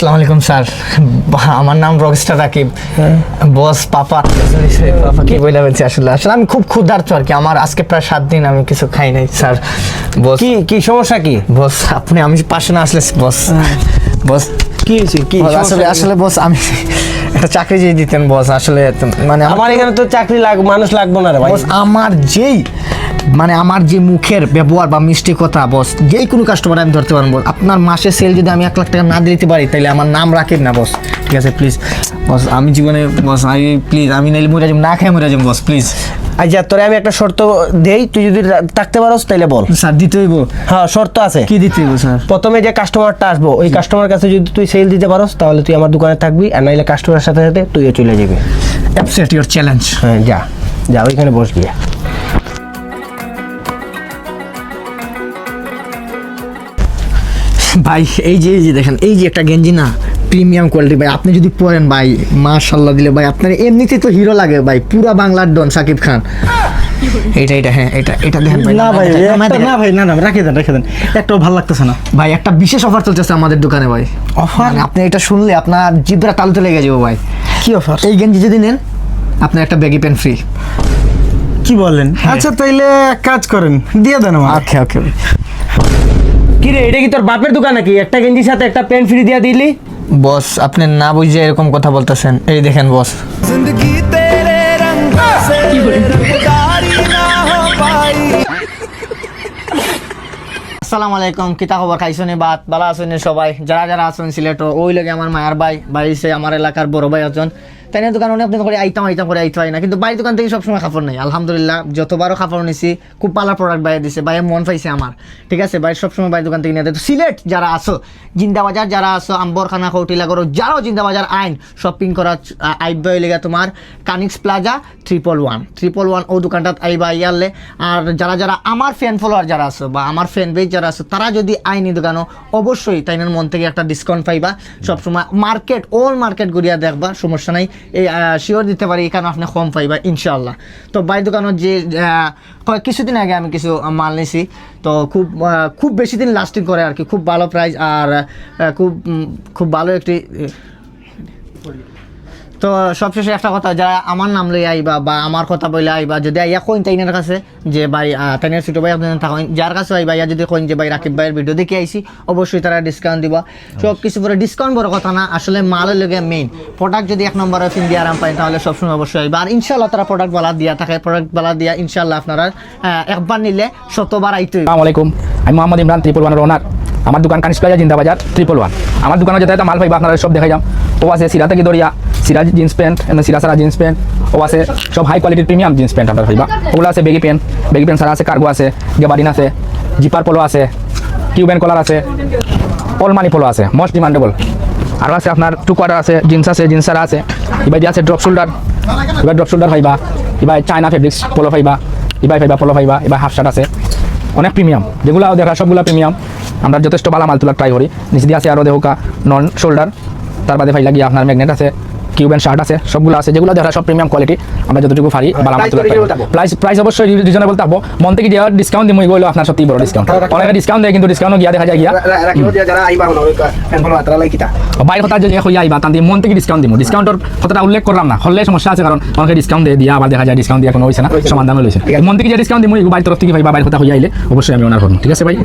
আসসালামু আলাইকুম স্যার। আমার নাম রকস্টার রাকিব। বস পাপা পাপা কি বলে বলছি আসলে? আসলে আমি খুব ক্ষুধার্ত আর কি। আমার আজকে প্রায় সাত দিন আমি কিছু খাই নাই স্যার। বস কি কি সমস্যা কি? বস আপনি আমি পাশে না আসলে বস বস কি হয়েছে? কি আসলে আসলে বস আমি একটা চাকরি যেই দিতেন বস আসলে মানে আমার এখানে তো চাকরি লাগ মানুষ লাগবো না রে ভাই। আমার যেই মানে আমার যে মুখের ব্যবহার বা মিষ্টি কথা বস যেই কোনো কাস্টমার আমি ধরতে পারব আপনার মাসে সেল যদি আমি এক লাখ টাকা না দিতে পারি তাহলে আমার নাম রাখেন না বস ঠিক আছে প্লিজ বস আমি জীবনে বস আমি প্লিজ আমি নাইলে মরে যাব না খাই মরে যাব বস প্লিজ আচ্ছা তোরে আমি একটা শর্ত দেই তুই যদি থাকতে পারোস তাইলে বল। স্যার দিতে হইব। হ্যাঁ শর্ত আছে। কি দিতে হইব স্যার? প্রথমে যে কাস্টমারটা আসব ওই কাস্টমার কাছে যদি তুই সেল দিতে পারোস তাহলে তুই আমার দোকানে থাকবি আর নাইলে কাস্টমারের সাথে সাথে তুইও চলে যাবি। অ্যাপসেট ইউর চ্যালেঞ্জ হ্যাঁ যা যা ওইখানে বস গিয়া ভাই এই যে এই যে দেখেন এই যে একটা গেঞ্জি না প্রিমিয়াম কোয়ালিটি ভাই। আপনি যদি পরেন ভাই মাশাল্লাহ দিলে ভাই আপনার এমনিতে তো হিরো লাগে ভাই। পুরা বাংলার ডন সাকিব খান। এটা এটা হ্যাঁ এটা এটা দেখেন ভাই না ভাই। না ভাই না না রেখে দেন রেখে দেন। একটাও ভালো লাগতেছে না। ভাই একটা বিশেষ অফার চলতেছে আমাদের দোকানে ভাই। অফার আপনি এটা শুনলে আপনার জিভটা তালুতে লেগে যাব ভাই। কি অফার এই গেঞ্জি যদি নেন আপনার একটা ব্যাগি পেন ফ্রি কি বলেন? আচ্ছা তাইলে এক কাজ করেন দিয়ে দেন আমার ওকে ওকে। কি রে এটা কি তোর বাপের দোকান নাকি? একটা গেঞ্জির সাথে একটা প্যান্ট ফ্রি দিয়া দিলি? বস আপনি না বুঝে এরকম কথা বলতেছেন। এই দেখেন বস। আসসালামু আলাইকুম কিতা খবর? খাইছনি বাত বালা আছেন সবাই? যারা যারা আছেন সিলেটর ওই লগে আমার মায়ার ভাই ভাই আমার এলাকার বড় ভাই আছেন তাই না দোকান অনেক করে আইতাম আইতাম, করে আইতে হয় না। কিন্তু বাড়ির দোকান থেকে সবসময় কাপড় নেই। আলহামদুলিল্লাহ, যতবারও কাপড় নিছি, খুব ভালো প্রোডাক্ট বাইরে দিছে। ভাইয়া মন পাইছে আমার। ঠিক আছে? বাইরে সবসময় বাড়ির দোকান থেকে নিয়ে তো সিলেট যারা আছো, জিন্দাবাজার যারা আছো, আম্বরখানা, কৌটিলা করো যারাও জিন্দাবাজার আইন শপিং করা আইব লেগে তোমার কানিক্স plaza triple one triple one ও দোকানটাত আইবা ইয়ারলে আর যারা যারা আমার ফ্যান ফলোয়ার যারা আছো বা আমার ফ্যান বেজ যারা আছো, তারা যদি আইনি দোকানও, অবশ্যই তাইনের মন থেকে একটা ডিসকাউন্ট পাইবা। সবসময় মার্কেট ওল মার্কেট ঘুরিয়া দেখবা, সমস্যা নাই। এই শিওর দিতে পারি এখানে আপনি কম পাইবা ইনশাল্লাহ তো বাই দোকানত যে কিছুদিন আগে আমি কিছু মাল নিছি। তো খুব খুব বেশি দিন লাস্টিং করে আর কি। খুব ভালো প্রাইস আর খুব খুব ভালো একটি তো সবশেষে একটা কথা যারা আমার নাম লই আইবা বা আমার কথা বলে আইবা যদি আইয়া কইন তাইনের কাছে যে ভাই তাইনের ছোটো ভাই আপনার থাকেন যার কাছে আইবা ইয়া যদি কইন যে ভাই রাকিব ভাইয়ের ভিডিও দেখে আইছি অবশ্যই তারা ডিসকাউন্ট দিবা। সব কিছু পরে ডিসকাউন্ট বড় কথা না আসলে মালের লগে মেইন প্রোডাক্ট যদি এক নম্বরে ফিন দিয়ে আরাম পাই তাহলে সবসময় অবশ্যই আইবা। আর ইনশাল্লাহ তারা প্রোডাক্ট বালা দিয়া থাকে প্রোডাক্ট বালা দিয়া ইনশাল্লাহ আপনারা একবার নিলে শতবার আইতে। আসসালামু আলাইকুম। আমি মোহাম্মদ ইমরান ত্রিপল ওয়ানের ওনার আমার দোকান কানিস প্লাজা জিন্দাবাজার ত্রিপল ওয়ান আমার দোকানে যেতে মাল পাইবা আপনারা সব দেখাই যাম ও আছে সিরা থেকে দরিয়া সিরা জিন্স প্যান্ট এমনি সিরা সারা জিন্স প্যান্ট, ও আছে সব হাই কোয়ালিটির প্রিমিয়াম জিন্স প্যান্ট আপনারা ভাইবা। ওগুলো আছে বেগি প্যান্ট বেগি প্যান্ট সারা আছে কার্গো আছে গেবারিন আছে জিপার পোলো আছে টিউবেন কলার আছে অল মানি পোলো আছে মোস্ট ডিমান্ডেবল আরও আছে আপনার টু কোয়ার্টার আছে, জিন্স আছে, জিন্স সারা আছে, এবার আছে ড্রপ শোল্ডার এবার ড্রপ শোল্ডার পাইবা এবার চায়না ফেব্রিক্স পোলো পাইবা এবার পাইবা পোলো পাইবা এবার হাফ শার্ট আছে। অনেক প্রিমিয়াম যেগুলো দেখা, সবগুলো প্রিমিয়াম আমরা যথেষ্ট ভালো মাল তোলা ট্রাই করি। নিচে দিয়ে আছে আরও দেহুকা নন শোল্ডার তার বাদে ফাইলা গিয়ে আপনার ম্যাগনেট আছে। কিউবেন শার্ট আছে সবগুলো আছে যেগুলো দেখা সব প্রিমিয়াম কোয়ালিটি আমরা যতটুকু পারি মাল তোলা প্রাইস প্রাইস অবশ্যই রিজনেবল থাকব। মন থেকে দেওয়ার ডিসকাউন্ট দিই গেলো আপনার সত্যি বড় ডিসকাউন্ট অনেকে ডিসকাউন্ট দেয় কিন্তু ডিসকাউন্ট গিয়া দেখা যায় গিয়া। বাইরের কথা যদি হইয়া আইবা তান মন থেকে ডিসকাউন্ট দিব ডিসকাউন্টের কথাটা উল্লেখ করলাম না। হলে সমস্যা আছে কারণ অনেকে ডিসকাউন্ট দিয়ে দিয়া আবার দেখা যায় ডিসকাউন্ট দিয়া কোনো হয়েছে না সমান দামে লইছে মন থেকে যে ডিসকাউন্ট দিব বাইরের তরফ থেকে ভাই বা বাইরের কথা হইয়া আইলে অবশ্যই আমি ওনার করব ঠিক আছে ভাই?